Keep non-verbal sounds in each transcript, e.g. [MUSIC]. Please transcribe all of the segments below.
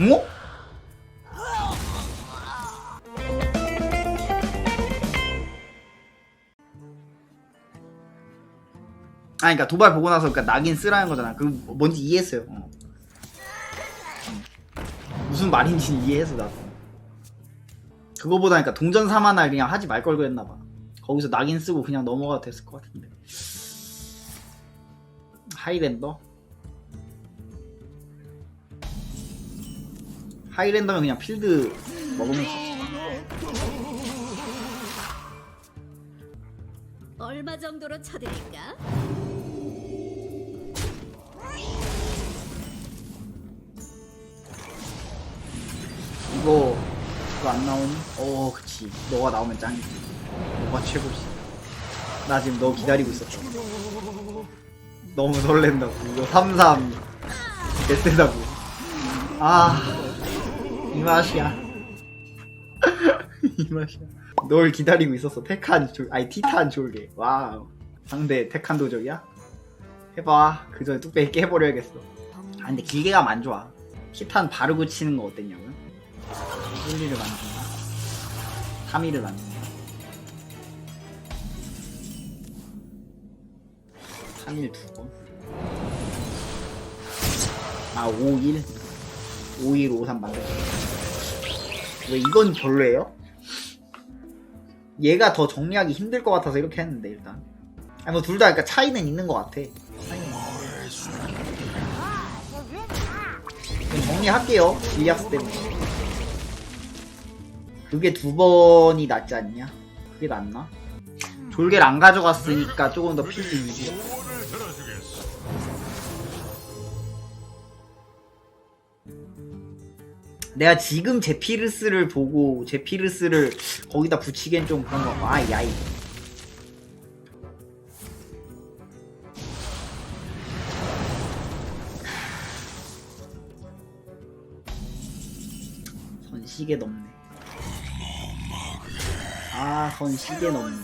어? 아, 그러니까 도발 보고 나서 그러니까 낙인 쓰라는 거잖아. 그 뭔지 이해했어요. 어. 무슨 말인지 이해했어 나도. 그거보다 그러니까 동전 사만할 그냥 하지 말 걸 그랬나 봐. 거기서 낙인 쓰고 그냥 넘어가도 됐을 것 같은데. 하이랜더? 하이랜더면 그냥 필드 먹으면 돼. 얼마 정도로 쳐드릴까? 이거 이거 안 나오니? 어 그치. 너가 나오면 짱이지. 너가 최고지. 나 지금 너 기다리고 있었어. 너무 설렌다고. 이거 33 개쎄다고. 아 이 맛이야. [LAUGHS] 이 맛이야. 널 기다리고 있었어. 테칸 졸 아니 티탄 졸게 와우. 상대 테칸 도적이야? 해봐. 그 전에 뚝배기 깨버려야겠어. 아 근데 길게 가면 안 좋아. 티탄 바르고 치는 거 어땠냐고요? 1, 2를 만든다. 3, 2를 만든다. 3, 1 두번. 아 5, 1 5, 1, 5, 3 만들자 왜 이건 별로예요? 얘가 더 정리하기 힘들 것 같아서 이렇게 했는데 일단 아니 뭐 둘 다 그러니까 차이는 있는 것 같아 정리할게요 빌리악스 때문에 그게 두 번이 낫지 않냐? 그게 낫나? 졸개를 안 가져갔으니까 조금 더 필드 유지. 내가 지금 제피르스를 보고 제피르스를 거기다 붙이기엔 좀 그런 거 같고 아이 아이 선 시계 넘네 아, 선 시계 넘네.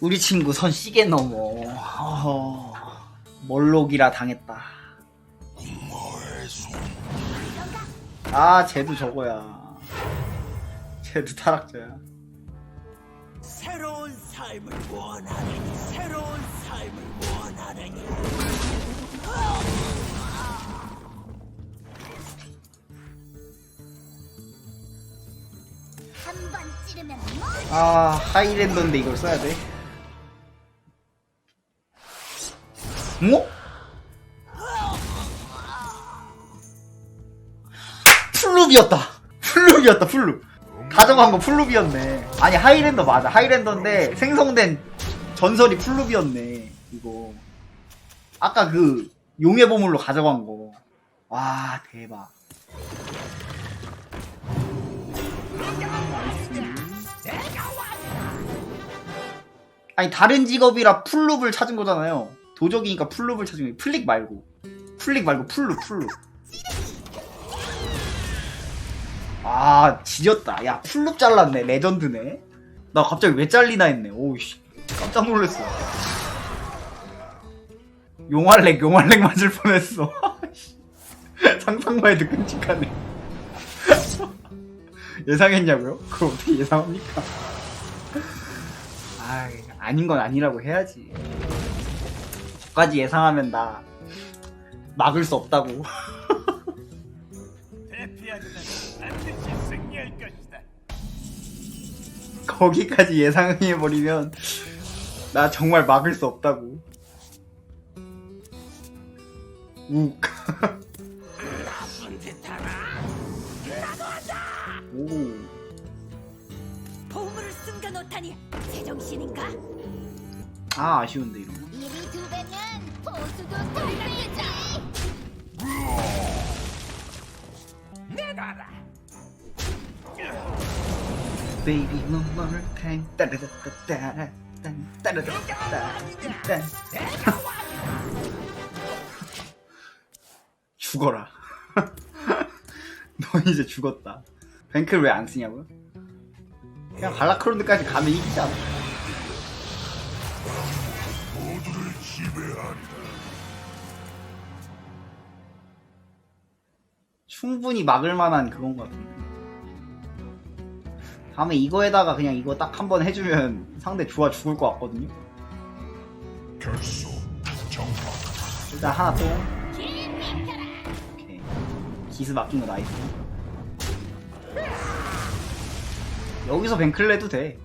우리 친구 선 시계 넘어. 어허, 멀록이라 당했다. 아, 쟤도 저거야. 쟤도 타락자야. 새로운 삶을 원하느니 새로운 삶을 원하느니 한번 찌르면 아, 하이랜더인데 이걸 써야 돼. 뭐? 풀룹이었다. 풀룹이었다, 풀룹. 가져간 거 풀룹이었네. 아니, 하이랜더 맞아. 하이랜더인데 생성된 전설이 풀룹이었네. 이거. 아까 그 용의 보물로 가져간 거. 와, 대박. 아니 다른 직업이라 풀룹을 찾은 거잖아요. 도적이니까 풀룹을 거예요. 플릭 말고. 플릭 말고 풀룹 풀룹. 아 지렸다. 야 풀룹 잘랐네. 레전드네. 나 갑자기 왜 잘리나 했네. 오우씨 깜짝 놀랐어. 용알렉 용알렉 맞을 뻔했어. [LAUGHS] 상상만 해도 끔찍하네. [LAUGHS] 예상했냐고요? 그걸 어떻게 예상합니까? [LAUGHS] 아 아닌 건 아니라고 해야지. 저까지 예상하면 나 막을 수 없다고. [LAUGHS] 대피하지는 반드시 승리할 것이다. 거기까지 예상해버리면 나 정말 막을 수 없다고. 욱. 나쁜 짓 하나 오. 보물을 숨겨놓다니 제정신인가? 아 아쉬운데 보 수도 돌려주지 내놔라. Baby one more time. 따라따따따라. 딴, 따라따따따. 딴. 죽어라. [LAUGHS] 너 이제 죽었다. 뱅크를 왜 안 쓰냐고요? 그냥 갈라크론드까지 가면 이기지 않아? 충분히 막을 만한 그건 것 같은데. 다음에 이거에다가 그냥 이거 딱 한 번 해주면 상대 좋아 죽을 것 같거든요. 일단 하나 또. 오케이. 기스 맡긴 거 나이스. 여기서 뱅클 해도 돼.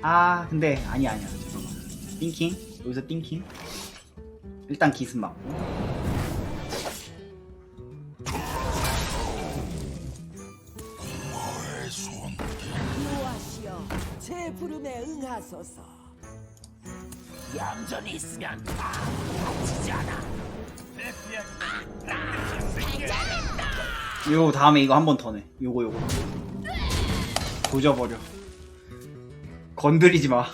아, 근데 아니 아니야. 띵킹. 여기서 띵킹. 일단 기스 맞고. 제 부름에 응하소서 얌전히 있으면 다치지 않아. 요 다음에 이거 한 번 더 내. 요거 요거. 조져버려. 건드리지 마.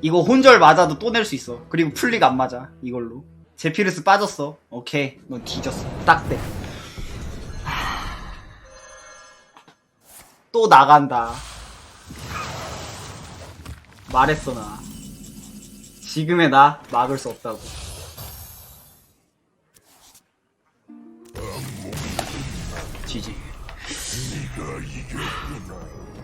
이거 혼절 맞아도 또 낼 수 있어. 그리고 풀리가 안 맞아. 이걸로. 제피르스 빠졌어. 오케이. 넌 뒤졌어. 딱 돼. 또 나간다. 말했어 나. 지금의 나 막을 수 없다고. 지지. 네가 이겼구나